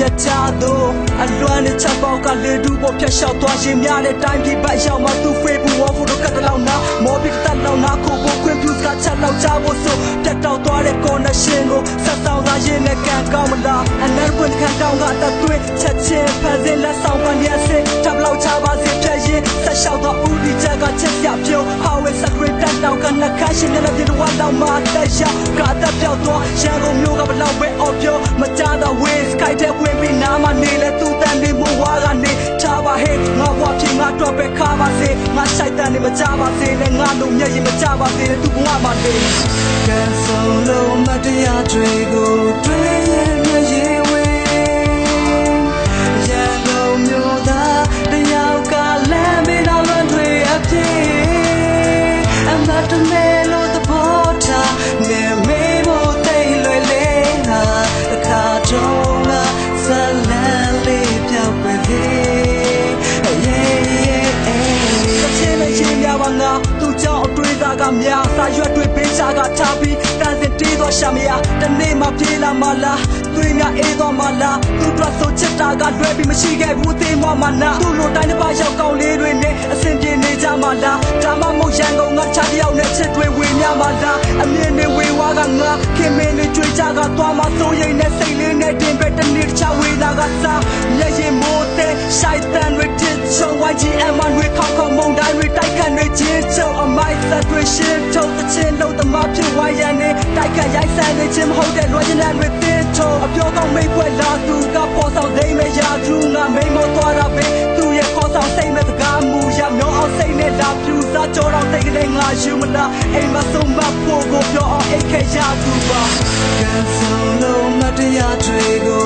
ရချသောအလွမ်းနဲ့ချက်ပေါက်ကလေတူပေါ်ဖြတ်လျှောက်သွားရင်များတဲ့တိုင်းပြည်ပတ်ရောက်မှသူဖေးဘူးဝဖိုတိုကတ်တလောက်နာမော်ဘီတက်လောက်နာခုကိုခွင့်ပြုကချက်လောက်ချဖို့ဆိုပြတ်တောက်သွားတဲ့ connection ကိုဆက်ဆောင်သားရင်နဲ့ကန်ကောင်းမလားအနက်ပွင့်ခံတောင်းကတသွေးချက်ချင်းဖန်ဆင်းလက်ဆောင်ကနေအစစ်တပ်လောက်ချပါစေဖြတ်ရင်ဆက်လျှောက်တော့ဦးဒီချက်ကချက်ပြပြုံး how is secret တက်တောက်ကနခါရှင်နဲ့ပြေတော့တော့မှတက်ရောက်ကတက်ပြောက်သွားရန်ကုန်မြို့ကဘလောက်ပဲအော်ပြောမကြတော့ way sky တဲ့ဝင်ပြီးနားမနေလဲသူတန်နေမှုဝါကနေထားပါဟဲ့ငါဘွားဖြစ်ငါတော့ပဲခါပါစေငါဆိုင်တန်နေမကြပါစေနဲ့ငါလုံးမျက်ရည်မကြပါစေနဲ့သူကငါမနေကန်ဆုံးလုံးမတရားတွေကို အမ ပြေးလာမလားသွေးများအေးတော့မလားသူ့အတွက်ဆိုချစ်တာကလွယ်ပြီးမရှိခဲ့ဘူးသေးမမနာသူ့လိုတိုင်းတစ်ပါးရောက်ကောင်းလေးတွေနဲ့အဆင်ပြေနေကြမလားဒါမှမဟုတ်ရန်ကုန်ကချားတယောက်နဲ့ချစ်တွေဝေများမလားအမြင်တွေဝေဝါကငါခင်မင်းတွေကြွေကြကသွားမှစိုးရိမ်နဲ့စိတ်လေးနဲ့တင်ပဲတနေ့တစ်ချဝေလာကစားမျက်ရည်မိုးတဲ့ရှိုက်တန်တွေတစ်ချုံ YGM မှာတွေခေါက်ခေါက်မုန်တိုင်း တဲ့လွှဲချင်တဲ့တွေတင်းထုံအပြောကောင်းမိတ်ပွဲလာသူကပေါ်ဆောင်သိမ့်မဲ့ရာသူငါမိန်မောသွားတာပဲသူရဲ့ခေါ်ဆောင်စိတ်မဲ့စကားမူရမျောအောင်စိတ်နဲ့လာပြူစားကြောတော့တိတ်ကလေးငါယူမလားအိမ်မဆုံးမဖို့ကိုပြောအောင်အိတ်ခဲရသူပါကံဆုံးလုံးမတရားတွေကို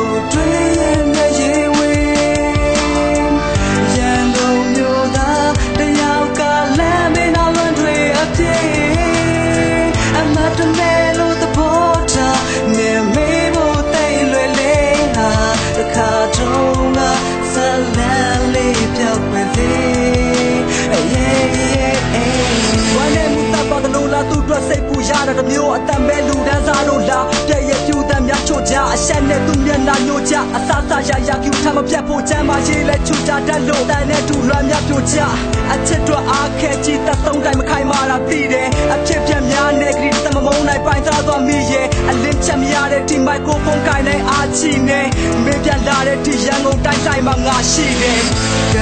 ချို့ကြအဆက်နဲ့သူ့မျက်နှာညို့ကြအဆဆရရကျူထမပြတ်ဖို့ချမ်းပါရေးလဲချူကြတတ်လို့တန်နဲ့တူလွမ်းများပြိုကြအချစ်တော့အားခဲကြည့်သက်ဆုံးတိုင်းမခိုင်မာတာသိတယ်အဖြစ်ပြက်များနဲ့ဂရီသမမုံနိုင်ပိုင်စားသွားမိရဲ့အလင်းချက်မရတဲ့ဒီမိုက်ကိုဖုန်းကိုင်နိုင်အားချီနေမင်းပြန်လာတဲ့ဒီရန်ကုန်တိုင်းတိုင်းမှာငါရှိတယ်က